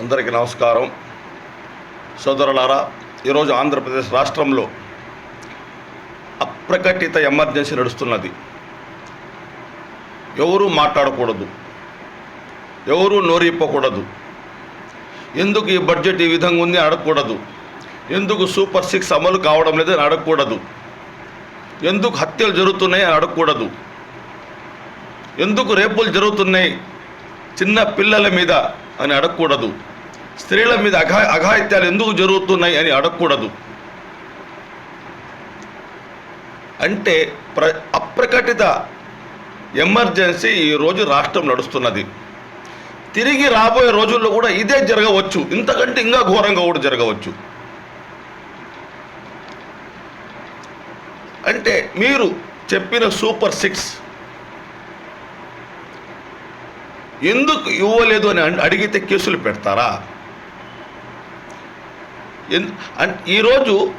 అందరికీ నమస్కారం. సోదరులారా ఈరోజు ఆంధ్రప్రదేశ్ రాష్ట్రంలో అప్రకటిత ఎమర్జెన్సీ నడుస్తున్నది. ఎవరూ మాట్లాడకూడదు. ఎవరూ నోరిప్పకూడదు ఎందుకు ఈ బడ్జెట్ ఈ విధంగా ఉంది అడగకూడదు. ఎందుకు సూపర్ సిక్స్ అమలు కావడం లేదు అని అడగకూడదు. ఎందుకు హత్యలు జరుగుతున్నాయి అని అడగకూడదు. ఎందుకు రేపులు జరుగుతున్నాయి. చిన్న పిల్లల మీద అని అడగకూడదు. స్త్రీల మీద అఘా అఘాయిత్యాలు ఎందుకు జరుగుతున్నాయి అని అడగకూడదు. అంటే ప్ర అప్రకటిత ఎమర్జెన్సీ ఈరోజు రాష్ట్రం నడుస్తున్నది. తిరిగి రాబోయే రోజుల్లో కూడా ఇదే జరగవచ్చు. ఇంతకంటే ఇంకా ఘోరంగా కూడా జరగవచ్చు. అంటే మీరు చెప్పిన సూపర్ సిక్స్ ఎందుకు ఇవ్వలేదు అని అడిగితే కేసులు పెడతారా? ఎన్- ఈరోజు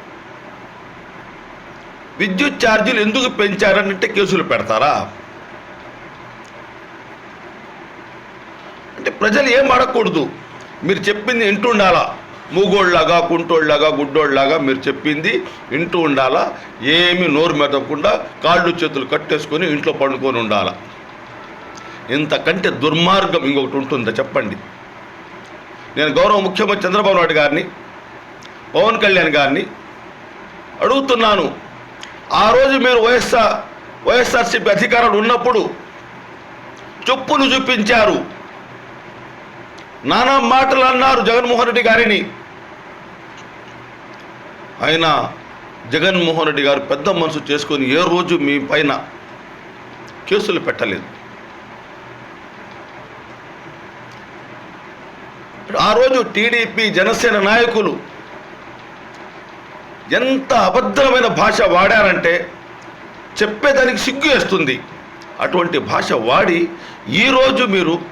విద్యుత్ ఛార్జీలు ఎందుకు పెంచారనంటే కేసులు పెడతారా? అంటే ప్రజలు ఏం అడగకూడదు. మీరు చెప్పింది ఇంటూ ఉండాలా? మూగోళ్ళలాగా కుంటోళ్ళలాగా గుడ్డోళ్ళలాగా మీరు చెప్పింది ఇంటూ ఉండాలా? ఏమి నోరు మెదపకుండా కాళ్ళు చేతులు కట్టేసుకొని ఇంట్లో పండుకొని ఉండాలా? ఇంతకంటే దుర్మార్గం ఇంకొకటి ఉంటుందా చెప్పండి. నేను గౌరవ ముఖ్యమంత్రి చంద్రబాబు నాయుడు గారిని పవన్ కళ్యాణ్ గారిని అడుగుతున్నాను. ఆ రోజు మీరు వైఎస్ఆర్ వైఎస్ఆర్సీపీ అధికారులు ఉన్నప్పుడు చెప్పులు చూపించారు. నానా మాటలు అన్నారు జగన్మోహన్ రెడ్డి గారిని. అయినా జగన్మోహన్ రెడ్డి గారు పెద్ద మనసు చేసుకొని ఏ రోజు మీ పైన కేసులు పెట్టలేదు. ఆ రోజు టీడీపీ జనసేన నాయకులు ఎంత అభద్రమైన భాష వాడారంటే చెప్పేదానికి సిగ్గు వేస్తుంది. అటువంటి భాష వాడి ఈరోజు మీరు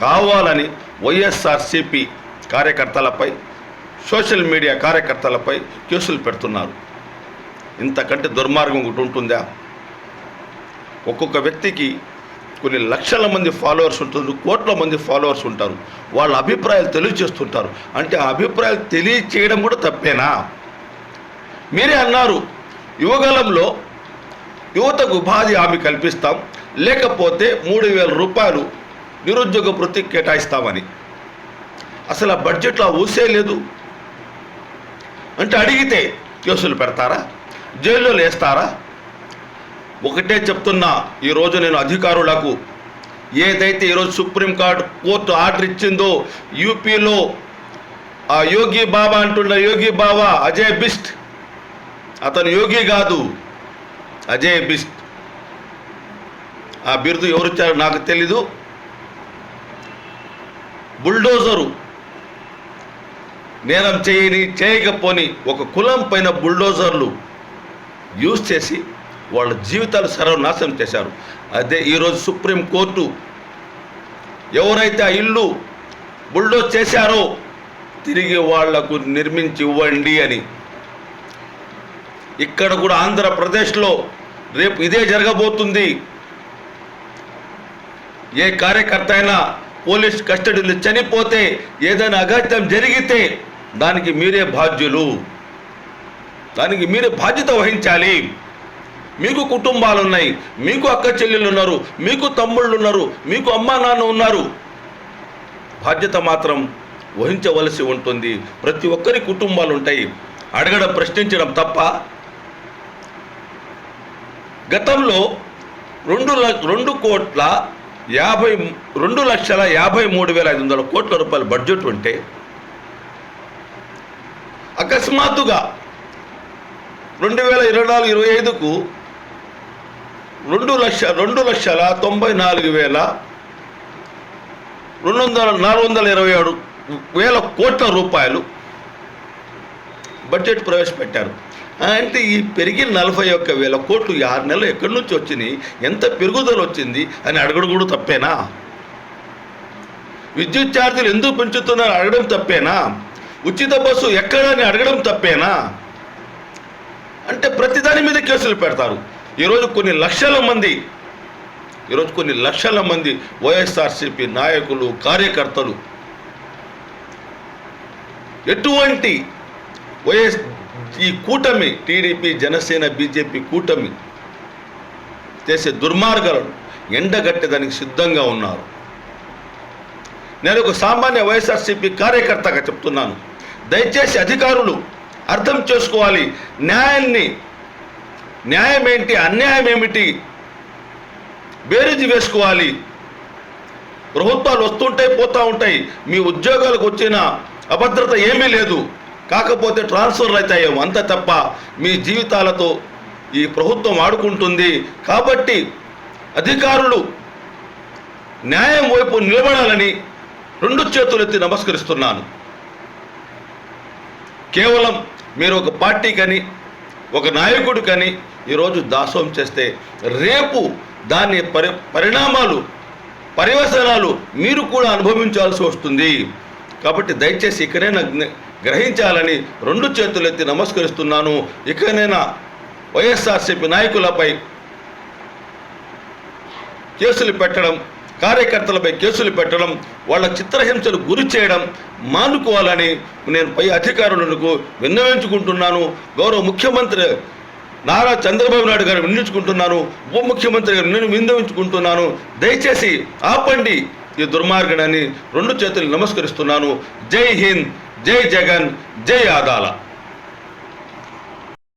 కావాలని వైఎస్ఆర్సిపి కార్యకర్తలపై సోషల్ మీడియా కార్యకర్తలపై కేసులు పెడుతున్నారు. ఇంతకంటే దుర్మార్గం ఒకటి ఉంటుందా? ఒక్కొక్క వ్యక్తికి కొన్ని లక్షల మంది ఫాలోవర్స్ ఉంటుంది కోట్ల మంది ఫాలోవర్స్ ఉంటారు. వాళ్ళ అభిప్రాయాలు తెలియచేస్తుంటారు అంటే ఆ అభిప్రాయాలు తెలియచేయడం కూడా తప్పేనా? మీరే అన్నారు యువగలంలో యువతకు ఉపాధి హామీ కల్పిస్తాం లేకపోతే మూడు వేల రూపాయలు నిరుద్యోగ వృత్తి కేటాయిస్తామని. అసలు ఆ బడ్జెట్లో ఊసే లేదు. అంటే అడిగితే కేసులు పెడతారా? జైల్లో వేస్తారా ఒకటే చెప్తున్నా ఈరోజు నేను అధికారులకు ఏదైతే ఈరోజు సుప్రీం కోర్టు కోర్టు ఆర్డర్ ఇచ్చిందో యూపీలో ఆ యోగి బాబా అంటున్న యోగి బాబా అజయ్ బిస్ట్ అతను యోగి కాదు అజయ్ బిస్ట్ ఆ బిరుదు ఎవరిచ్చారో నాకు తెలీదు. బుల్డోజరు. నేరం చేయని చేయకపోని ఒక కులం పైన బుల్డోజర్లు యూజ్ చేసి వాళ్ళ జీవితాలు సర్వనాశనం చేశారు. అదే ఈరోజు సుప్రీం కోర్టు ఎవరైతే ఆ ఇల్లు బుల్డోజ్ చేశారో తిరిగి వాళ్ళకు నిర్మించి ఇవ్వండి అని. ఇక్కడ కూడా ఆంధ్రప్రదేశ్లో రేపు ఇదే జరగబోతుంది. ఏ కార్యకర్త అయినా పోలీస్ కస్టడీలో చనిపోతే ఏదైనా అఘాత్యం జరిగితే దానికి మీరే బాధ్యులు. దానికి మీరే బాధ్యత వహించాలి. మీకు కుటుంబాలు ఉన్నాయి మీకు అక్క చెల్లెళ్ళు ఉన్నారు మీకు తమ్ముళ్ళు ఉన్నారు మీకు అమ్మా నాన్న ఉన్నారు. బాధ్యత మాత్రం వహించవలసి ఉంటుంది. ప్రతి ఒక్కరి కుటుంబాలు ఉంటాయి అడగడం ప్రశ్నించడం తప్ప గతంలో రెండు ల రెండు కోట్ల యాభై రెండు లక్షల యాభై మూడు వేల ఐదు వందల కోట్ల రూపాయల బడ్జెట్ ఉంటే అకస్మాత్తుగా రెండు వేల ఇరవై నాలుగు ఇరవై ఐదుకు రెండు లక్ష రెండు లక్షల తొంభై నాలుగు వేల రెండు వందల నాలుగు వందల ఇరవై ఏడు వేల కోట్ల రూపాయలు బడ్జెట్ ప్రవేశపెట్టారు. అంటే ఈ పెరిగిన నలభై ఒక్క వేల కోట్లు ఈ ఆరు నెలలు ఎక్కడి నుంచి వచ్చినాయి? ఎంత పెరుగుదల వచ్చింది? అని అడగడం కూడా తప్పేనా? విద్యుత్ ఛార్జీలు ఎందుకు పెంచుతున్నారు అడగడం తప్పేనా? ఉచిత బస్సు ఎక్కడని అడగడం తప్పేనా? అంటే ప్రతిదాని మీద కేసులు పెడతారు. ఈరోజు కొన్ని లక్షల మంది ఈరోజు కొన్ని లక్షల మంది వైఎస్ఆర్సీపీ నాయకులు కార్యకర్తలు ఎటువంటి వైఎస్ ఈ కూటమి టీడీపీ జనసేన బీజేపీ కూటమి చేసే దుర్మార్గాలను ఎండగట్టేదానికి సిద్ధంగా ఉన్నారు. నేను ఒక సామాన్య వైఎస్ఆర్సీపీ కార్యకర్తగా చెప్తున్నాను. దయచేసి అధికారులు అర్థం చేసుకోవాలి న్యాయాన్ని న్యాయం ఏంటి అన్యాయం ఏమిటి బేరీజు వేసుకోవాలి. ప్రభుత్వాలు వస్తుంటాయి పోతూ ఉంటాయి. మీ ఉద్యోగాలకు వచ్చిన అభద్రత ఏమీ లేదు. కాకపోతే ట్రాన్స్ఫర్లు అవుతాయేమో అంత తప్ప మీ జీవితాలతో ఈ ప్రభుత్వం ఆడుకుంటుంది. కాబట్టి అధికారులు న్యాయం వైపు నిలబడాలని రెండు చేతులెత్తి నమస్కరిస్తున్నాను. కేవలం మీరు ఒక పార్టీకని ఒక నాయకుడు కానీ ఈరోజు దాసోం చేస్తే రేపు దాని పరి పరిణామాలు పర్యవసనాలు మీరు కూడా అనుభవించాల్సి వస్తుంది. కాబట్టి దయచేసి ఇకనైనా గ్రహించాలని రెండు చేతులెత్తి నమస్కరిస్తున్నాను. ఇకనైనా వైఎస్ఆర్సీపీ నాయకులపై కేసులు పెట్టడం కార్యకర్తలపై కేసులు పెట్టడం వాళ్ళ చిత్రహింసలు గురి చేయడం మానుకోవాలని నేను పై అధికారులకు విన్నవించుకుంటున్నాను. గౌరవ ముఖ్యమంత్రి నారా చంద్రబాబు నాయుడు గారు విన్నవించుకుంటున్నాను. ఉప ముఖ్యమంత్రి గారు నేను విన్నవించుకుంటున్నాను. దయచేసి ఆపండి ఈ దుర్మార్గడని రెండు చేతులు నమస్కరిస్తున్నాను. జై హింద్ జై జగన్ జై ఆదాల.